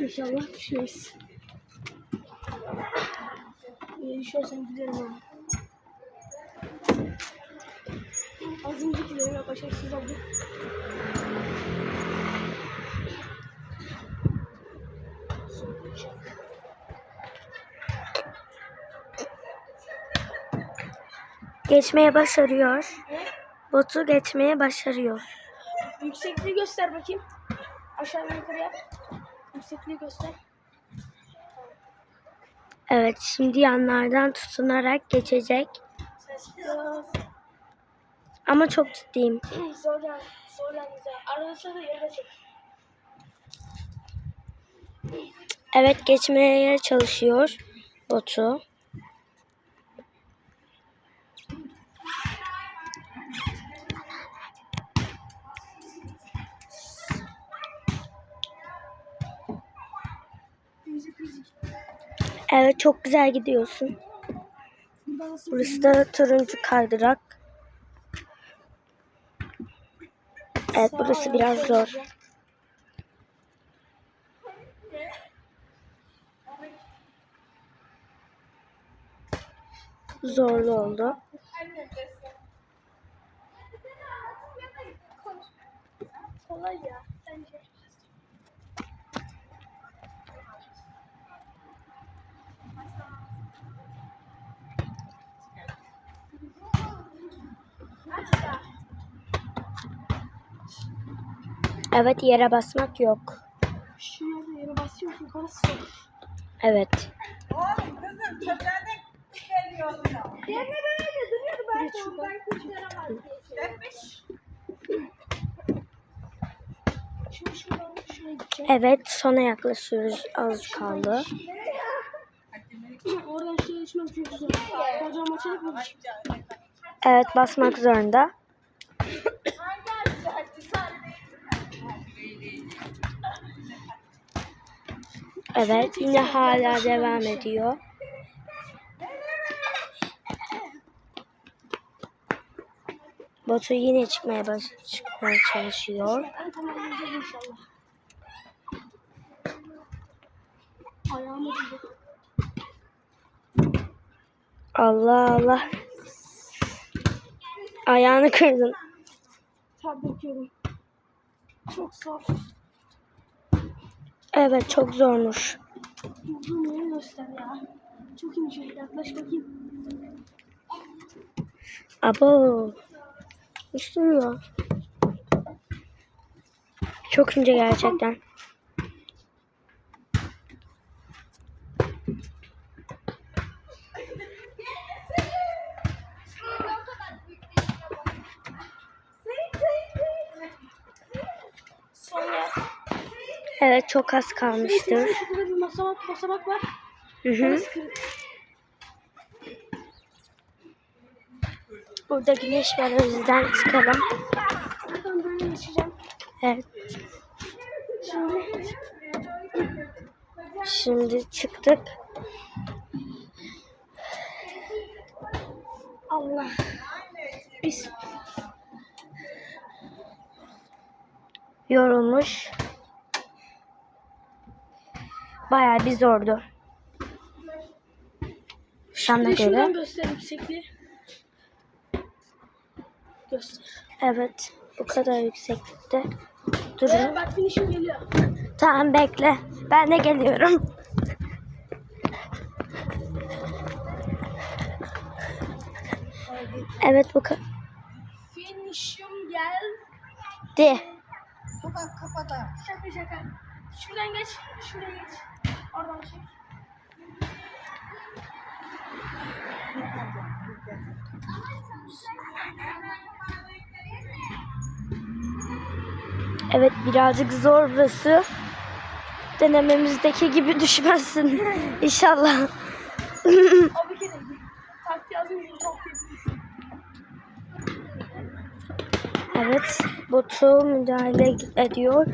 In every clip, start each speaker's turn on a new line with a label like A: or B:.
A: İnşallah düşmeyiz. İyi düşersem giderim ha. Az önce giderim başarısız oldum.
B: Geçmeye başarıyor. Botu geçmeye başarıyor.
A: Yüksekliği göster bakayım. Aşağıdan yukarı yap. Yüksekliği göster.
B: Evet şimdi yanlardan tutunarak geçecek. Ama çok ciddiyim.
A: zorlan, zorlan güzel. Arada sırada yere çek.
B: Evet geçmeye çalışıyor botu. Evet çok güzel gidiyorsun. Burası da turuncu kaydırak. Evet burası biraz zor. Zorlu oldu.
A: Kolay ya. Bence.
B: Evet yere basmak yok.
A: Şu yere yere basıyor ki yukarısı zor.
B: Evet.
C: Oğlum kızım çocuğa geliyorsun?
A: Yerine böyle duruyordu ben de ondan kurtaramaz
C: Gitmiş.
A: Şimdi şuradan şuraya gideceğim.
B: Evet sona yaklaşıyoruz. Az kaldı.
A: Oradan şuraya geçmem çok zor. Bacağım açılıp mı?
B: Evet basmak zorunda. Evet yine hala devam ediyor. Batu yine çıkmaya baş çıkmaya çalışıyor. Allah Allah. Ayağını kırdın.
A: Tabi bakıyorum. Çok zor.
B: Evet çok zormuş.
A: Durduğum yeri göster ya. Çok ince. Yaklaş bakayım.
B: Abo. Isırıyor. Çok ince gerçekten. Evet çok az kalmıştır.
A: Şurada bir basamak, basamak var.
B: Hı hı. Burada güneş var o yüzden çıkalım.
A: Buradan böyle geçeceğim.
B: Evet.
A: Şimdi
B: Şimdi çıktık.
A: Allah. Biz
B: Yorulmuş. Bayağı bir zordu.
A: Şuradan
B: göre.
A: göster yüksekliği. Göster.
B: Evet. Bu kadar yükseklikte.
A: Ee,
B: Durun.
A: bak finishim geliyor.
B: Tamam bekle. Ben de geliyorum. Evet bu kadar.
A: Finishim geldi.
C: Kapat kapat.
A: Şaka şaka. Şuradan geç. Şuraya geç. Oradan çek.
B: Evet birazcık zor burası. Denememizdeki gibi düşmezsin. İnşallah.
A: Kere. Taktiği az önce.
B: Evet. Botu müdahale ediyor.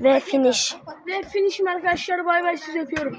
B: Ve finish.
A: Ve finishim arkadaşlar. Bay bay sizi öpüyorum.